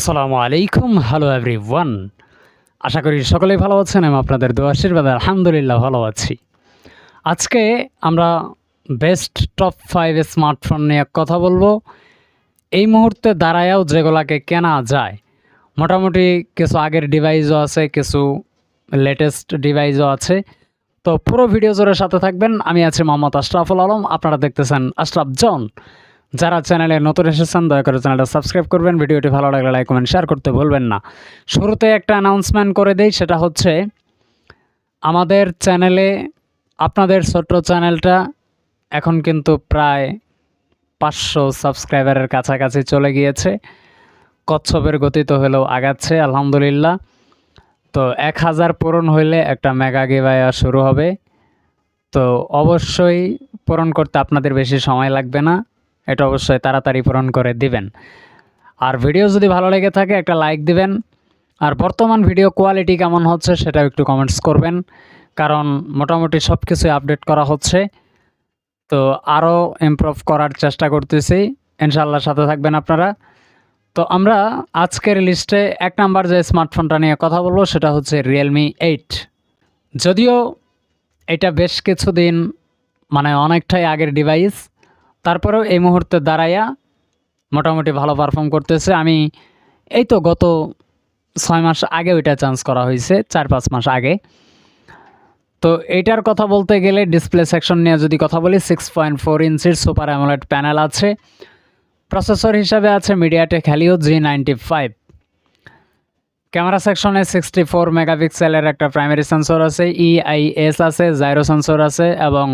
আসসালামু আলাইকুম hello every one আশা করি সকলেই ভালো আছেন, আমি আপনাদের দু আশীর্বাদে আলহামদুলিল্লাহ ভালো আছি। আজকে আমরা বেস্ট টপ ফাইভ স্মার্টফোন নিয়ে কথা বলব। এই মুহূর্তে দাঁড়ায়াও যেগুলাকে কেনা যায়, মোটামুটি কিছু আগের ডিভাইসও আছে, কিছু লেটেস্ট ডিভাইসও আছে। তো পুরো ভিডিও জোরের সাথে থাকবেন, আমি আছি মোহাম্মদ আশরাফুল আলম, আপনারা দেখতেছেন আশরাফ জন। যারা চ্যানেলে নতুন এসেছেন, দয়া করে চ্যানেলটা সাবস্ক্রাইব করবেন। ভিডিওটি ভালো লাগলে লাইক, কমেন্ট শেয়ার করতে ভুলবেন না। শুরুতে একটা অ্যানাউন্সমেন্ট করে দেই, সেটা হচ্ছে আমাদের চ্যানেলে, আপনাদের ছোট্ট চ্যানেলটা এখন কিন্তু প্রায় পাঁচশো সাবস্ক্রাইবারের কাছাকাছি চলে গিয়েছে। কচ্ছপের গতিতে হলেও আগাচ্ছে, আলহামদুলিল্লাহ। তো এক হাজার পূরণ হইলে একটা মেগা গেবায়া শুরু হবে। তো অবশ্যই পূরণ করতে আপনাদের বেশি সময় লাগবে না। এটা অবশ্যই তাড়াতাড়ি পূরণ করে দিবেন। আর ভিডিও যদি ভালো লেগে থাকে, একটা লাইক দিবেন। আর বর্তমান ভিডিও কোয়ালিটি কেমন হচ্ছে সেটাও একটু কমেন্টস করবেন। কারণ মোটামুটি সব কিছুই আপডেট করা হচ্ছে। তো আরও ইমপ্রুভ করার চেষ্টা করতেছি। ইনশাল্লাহ সাথে থাকবেন আপনারা। তো আমরা আজকের লিস্টে এক নাম্বার যে স্মার্টফোনটা নিয়ে কথা বলব, সেটা হচ্ছে রিয়েলমি এইট যদিও এটা বেশ কিছুদিন মানে অনেকটাই আগের ডিভাইস তারপরেও এই মুহূর্তে দাঁড়াইয়া মোটামুটি ভালো পারফর্ম করতেছে। আমি এই তো গত ছয় মাস আগে ওইটা চান্স করা হয়েছে, চার পাঁচ মাস আগে। তো এইটার কথা বলতে গেলে ডিসপ্লে সেকশন নিয়ে যদি কথা বলি সিক্স পয়েন্ট ফোর ইঞ্চির সুপার অ্যামোলেড প্যানেল আছে। প্রসেসর হিসাবে আছে MediaTek Helio G ninety five camera সেকশনে সিক্সটি ফোর মেগাপিক্সেলের একটা প্রাইমারি সেন্সর আছে ইআইএস আছে জাইরো সেন্সর আছে এবং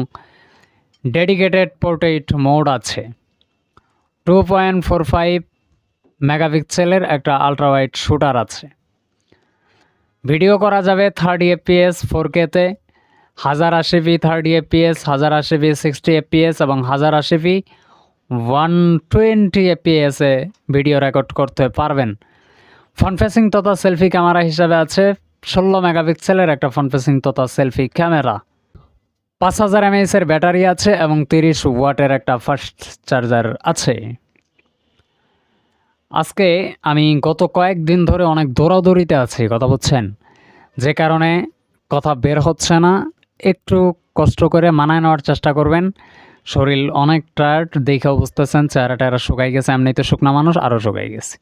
ডেডিকেটেড পোর্ট্রেট মোড আছে। টু পয়েন্ট ফোর ফাইভ মেগাপিক্সেলের একটা আলট্রা ওয়াইড শুটার আছে। ভিডিও করা যাবে থার্টি এফপিএস ফোর কেতে হাজার আশি পি থার্টি এফপিএস, হাজার আশি পি সিক্সটি এফপিএস এবং হাজার আশি পি ওয়ান টোয়েন্টি এফপিএসে ভিডিও রেকর্ড করতে পারবেন। ফ্রন্ট ফেসিং তথা সেলফি ক্যামেরা হিসাবে আছে, ষোলো মেগাপিক্সেলের একটা ফ্রন্ট ফেসিং তথা সেলফি ক্যামেরা। পাঁচ হাজার এমএএসের ব্যাটারি আছে এবং তিরিশ ওয়াটের একটা ফাস্ট চার্জার আছে। আজকে আমি গত কয়েকদিন ধরে অনেক দৌড়াদৌড়িতে আছি, কথা বলছেন যে কারণে কথা বের হচ্ছে না, একটু কষ্ট করে মানায় নেওয়ার চেষ্টা করবেন। শরীর অনেক টায়ার্ড দেখে বুঝতেছেন, চেহারা টেহারা শুকাই গেছে, এমনিতে শুকনা মানুষ আরও শুকাই গেছে।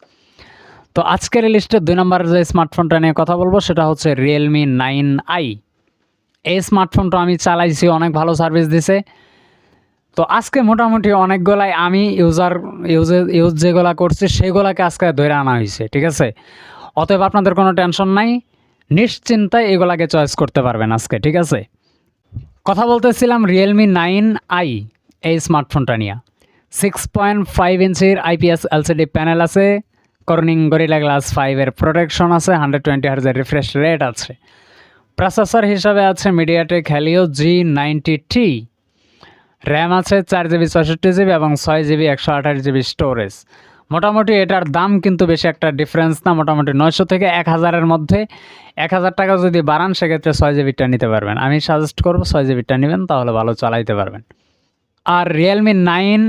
তো আজকের লিস্টে দুই নম্বর যে স্মার্টফোনটা নিয়ে কথা বলব, সেটা হচ্ছে রিয়েলমি নাইন আই এই স্মার্টফোনটা আমি চালাইছি, অনেক ভালো সার্ভিস দিছে। তো আজকে মোটামুটি অনেকগুলাই আমি ইউজার ইউজে ইউজ যেগুলা করছি, সেগুলাকে আজকে ধরে আনা হয়েছে ঠিক আছে? অতএব আপনাদের কোনো টেনশন নাই, নিশ্চিন্তায় এগুলাকে চয়েস করতে পারবেন আজকে, ঠিক আছে? কথা বলতেছিলাম রিয়েলমি নাইন আই এই স্মার্টফোনটা নিয়ে। সিক্স পয়েন্ট ফাইভ ইঞ্চির আইপিএস এলসিডি প্যানেল আছে কর্নিং গরিলা গ্লাস ফাইভের প্রোটেকশন আছে হান্ড্রেড টোয়েন্টি হার্জের রিফ্রেশ রেট আছে। প্রসেসর হিসাবে আছে MediaTek Helio G ninety T RAM আছে চার জিবি চৌষট্টি জিবি এবং ছয় জিবি, একশো আঠাশ জিবি স্টোরেজ মোটামুটি এটার দাম কিন্তু বেশি একটা ডিফারেন্স না, মোটামুটি নয়শো থেকে এক হাজারের মধ্যে। এক হাজার টাকা যদি বাড়ান, সেক্ষেত্রে ছয় জিবিটা নিতে পারবেন। আমি সাজেস্ট করব ছয় জিবিটা নেবেন, তাহলে ভালো চালাইতে পারবেন। আর রিয়েলমি নাইন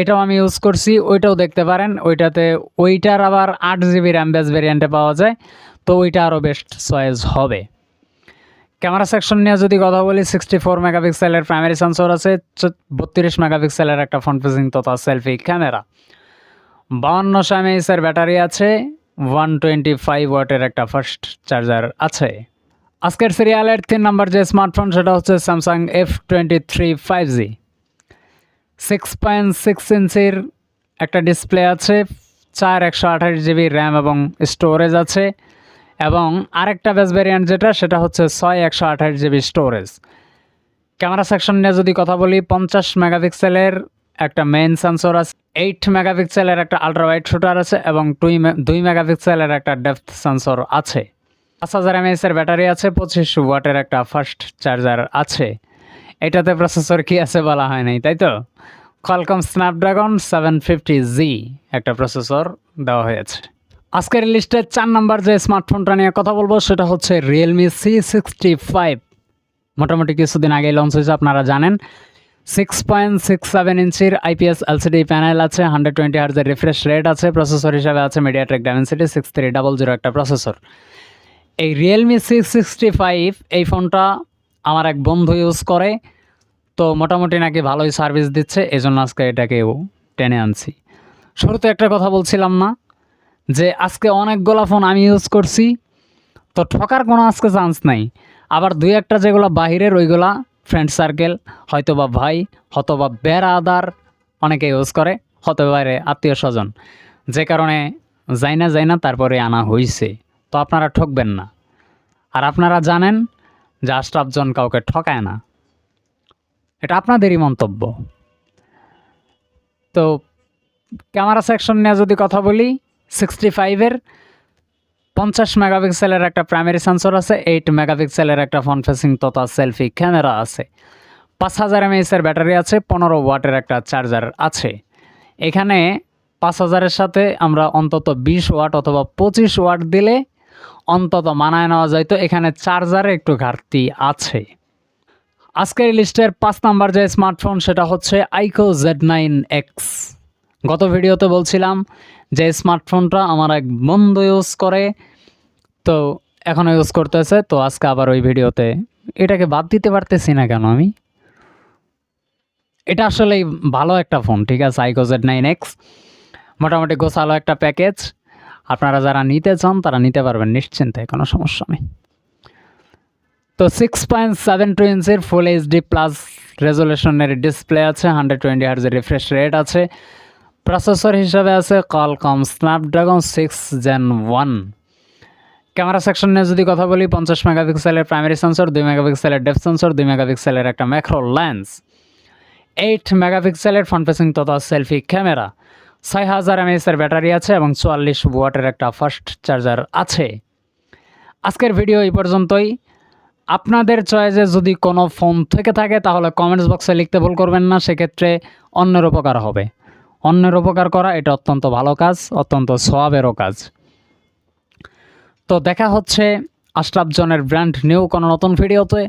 এটাও আমি ইউজ করছি, ওইটাও দেখতে পারেন। ওইটাতে, ওইটার আবার আট জিবি র্যাম বেস ভেরিয়েন্টে পাওয়া যায়, তো ওইটা আরও বেস্ট চয়েস হবে। ক্যামেরা সেকশন নিয়ে যদি কথা বলি সিক্সটি ফোর মেগাপিক্সেলের প্রাইমারি সেন্সর আছে বত্রিশ মেগাপিক্সেলের একটা ফ্রন্ট ফেসিং তথা সেলফি ক্যামেরা বাউন্নশো এমএইচের ব্যাটারি আছে ওয়ান টোয়েন্টি ফাইভ ওয়াটের একটা ফার্স্ট চার্জার আছে। আজকের সিরিয়ালের তিন নম্বর যে স্মার্টফোন সেটা হচ্ছে Samsung F twenty three five G six point six ইঞ্চির একটা ডিসপ্লে আছে, চার একশো আঠাশ জিবি র্যাম এবং স্টোরেজ আছে। এবং আরেকটা বেস ভ্যারিয়েন্ট যেটা, সেটা হচ্ছে ছয় একশো আঠাশ জিবি স্টোরেজ ক্যামেরা সেকশন নিয়ে যদি কথা বলি, পঞ্চাশ মেগাপিক্সেলের একটা মেইন সেন্সর আছে এইট মেগাপিক্সেলের একটা আলট্রা ওয়াইড শুটার আছে এবং টুই দুই মেগাপিক্সেলের একটা ডেপথ সেন্সর আছে। পাঁচ হাজার এমএএসের ব্যাটারি আছে, পঁচিশ ওয়াটের একটা ফাস্ট চার্জার আছে। এটাতে প্রসেসর কি আছে বলা হয় নাই, তাই তো? Qualcomm Snapdragon seven fifty G একটা প্রসেসর দেওয়া হয়েছে। আজকের লিস্টে চার নাম্বার যে স্মার্টফোনটা নিয়ে কথা বলব, সেটা হচ্ছে রিয়েলমি সি সিক্সটি ফাইভ মোটামুটি কিছুদিন আগে লঞ্চ হয়েছে, আপনারা জানেন। সিক্স পয়েন্ট সিক্স সেভেন ইঞ্চির আইপিএস এলসিডি প্যানেল আছে হান্ড্রেড টোয়েন্টি হার্জের রিফ্রেশ রেট আছে প্রসেসর হিসাবে আছে media MediaTek Dimensity six three double zero একটা প্রসেসর এই রিয়েলমি সিক্স সিক্সটি ফাইভ এই ফোনটা আমার এক বন্ধু ইউজ করে, তো মোটামুটি নাকি ভালোই সার্ভিস দিচ্ছে এই জন্য আজকে এটাকেও টেনে আনছি। শুরুতে একটা কথা বলছিলাম না যে আজকে অনেকগুলো ফোন আমি ইউজ করছি, তো ঠকার কোনো আজকে চান্স নাই। আবার দুই একটা যেগুলো বাহিরের, ওইগুলা ফ্রেন্ড সার্কেল হয়তো বা ভাই হয়তো বা বেড়াদার অনেকে ইউজ করে হতে পারে আত্মীয় স্বজন। যে কারণে যাই না যাই না তারপরে আনা হইছে। তো আপনারা ঠকবেন না। আর আপনারা জানেন যে আশরাফজন কাউকে ঠকায় না। এটা আপনাদেরই মন্তব্য। তো ক্যামেরা সেকশন নিয়ে যদি কথা বলি সিক্সটি ফাইভের পঞ্চাশ মেগাপিক্সেলের একটা প্রাইমারি সেন্সর আছে এইট মেগাপিক্সেলের একটা ফ্রন্ট ফেসিং তথা সেলফি ক্যামেরা আছে। পাঁচ হাজার এমএএসের ব্যাটারি আছে, পনেরো ওয়াটের একটা চার্জার আছে। এখানে পাঁচ হাজারের সাথে আমরা অন্তত বিশ ওয়াট অথবা পঁচিশ ওয়াট দিলে অন্তত মানায় নেওয়া যায়। তো এখানে চার্জারে একটু ঘাটতি আছে। আজকের লিস্টের পাঁচ নাম্বার যে স্মার্টফোন সেটা হচ্ছে আইকো জেড নাইন এক্স গত ভিডিওতে বলছিলাম যে স্মার্টফোনটা আমার এক বন্ধু ইউজ করে, তো এখনও ইউজ করতেছে, তো আজকে আবার ওই ভিডিওতে। এটাকে বাদ দিতে পারতেছি না কেন আমি? এটা আসলেই ভালো একটা ফোন, ঠিক আছে? আইকো জেড নাইন এক্স মোটামুটি গোছালো একটা প্যাকেজ। আপনারা যারা নিতে চান, তারা নিতে পারবেন, নিশ্চিন্তে, কোনো সমস্যা নেই। তো সিক্স পয়েন্ট সেভেন টু ইঞ্চের ফুল এইচডি প্লাস রেজলিউশনের ডিসপ্লে আছে হান্ড্রেড টোয়েন্টি হার্জের রিফ্রেশ রেট আছে। প্রসেসর হিসাবে আছে Qualcomm Snapdragon six gen one camera section নিয়ে যদি কথা বলি, পঞ্চাশ মেগাপিক্সেলের প্রাইমারি সেন্সর দুই মেগাপিক্সেলের ডেপ সেন্সর দুই মেগাপিক্সেলের একটা ম্যাক্রো লেন্স এইট মেগাপিক্সেলের ফ্রন্ট ফেসিং তথা সেলফি ক্যামেরা ছয় হাজার এমএসের ব্যাটারি আছে এবং চুয়াল্লিশ ওয়াটের একটা ফাস্ট চার্জার আছে। আজকের ভিডিও এই পর্যন্তই। আপনাদের চয়েসে যদি কোনো ফোন থেকে থাকে, তাহলে কমেন্টস বক্সে লিখতে ভুল করবেন না, সেক্ষেত্রে অন্যের উপকার হবে। অন্যের উপকার করা, এটা অত্যন্ত ভালো কাজ, অত্যন্ত সোয়াবেরও কাজ। তো দেখা হচ্ছে আশরাফজনের ব্র্যান্ড নিউ কোনো নতুন ভিডিওতে,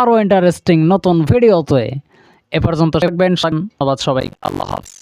আরও ইন্টারেস্টিং নতুন ভিডিওতে। এ পর্যন্ত দেখবেন, সবাই আল্লাহ হাফিজ।